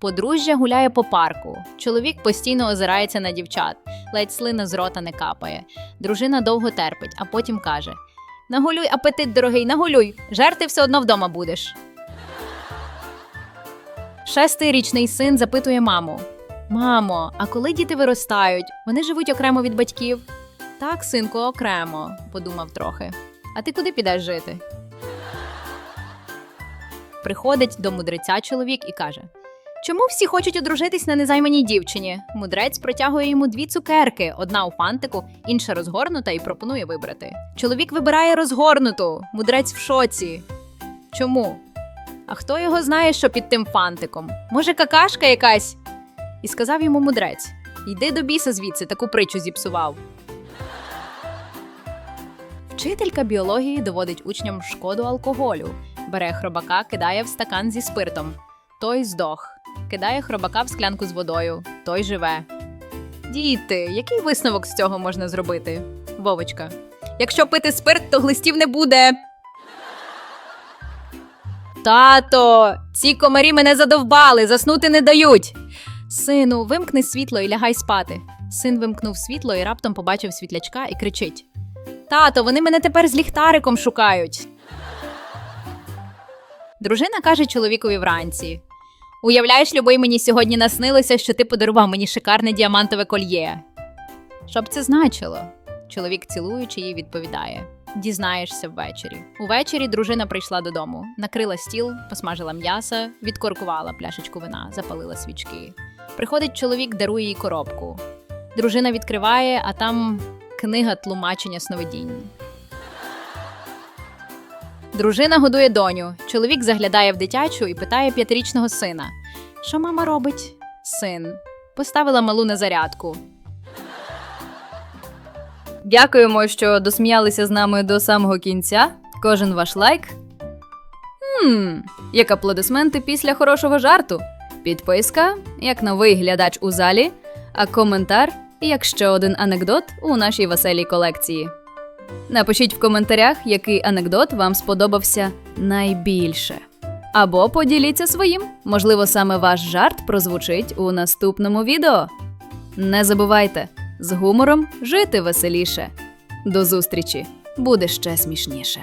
Подружжя гуляє по парку. Чоловік постійно озирається на дівчат, ледь слина з рота не капає. Дружина довго терпить, а потім каже: Нагулюй, апетит, дорогий, нагулюй, жерти все одно вдома будеш. Шестирічний син запитує маму: Мамо, а коли діти виростають? Вони живуть окремо від батьків? Так, синку, окремо, подумав трохи. А ти куди підеш жити? Приходить до мудреця чоловік і каже: Чому всі хочуть одружитись на незайманій дівчині? Мудрець протягує йому дві цукерки: одна у фантику, інша розгорнута, і пропонує вибрати. Чоловік вибирає розгорнуту. Мудрець в шоці. Чому? А хто його знає, що під тим фантиком? Може, какашка якась? І сказав йому мудрець: Йди до біса звідси, таку притчу зіпсував. Вчителька біології доводить учням шкоду алкоголю. Бере хробака, кидає в стакан зі спиртом. Той здох. Кидає хробака в склянку з водою. Той живе. Діти, який висновок з цього можна зробити? Вовочка. Якщо пити спирт, то глистів не буде. Тато, ці комарі мене задовбали, заснути не дають. Сину, вимкни світло і лягай спати. Син вимкнув світло і раптом побачив світлячка і кричить: Тато, вони мене тепер з ліхтариком шукають. Дружина каже чоловікові вранці: Уявляєш, любий, мені сьогодні наснилося, що ти подарував мені шикарне діамантове кольє. Що б це значило? Чоловік, цілуючи її, відповідає: Дізнаєшся ввечері. Увечері дружина прийшла додому, накрила стіл, посмажила м'ясо, відкоркувала пляшечку вина, запалила свічки. Приходить чоловік, дарує їй коробку. Дружина відкриває, а там книга тлумачення сновидінь. Дружина годує доню. Чоловік заглядає в дитячу і питає п'ятирічного сина: Що мама робить? Син. Поставила малу на зарядку. Дякуємо, що досміялися з нами до самого кінця. Кожен ваш лайк. Хм, як аплодисменти після хорошого жарту. Підписка, як новий глядач у залі, а коментар як ще один анекдот у нашій веселій колекції. Напишіть в коментарях, який анекдот вам сподобався найбільше. Або поділіться своїм. Можливо, саме ваш жарт прозвучить у наступному відео. Не забувайте, з гумором жити веселіше. До зустрічі! Буде ще смішніше.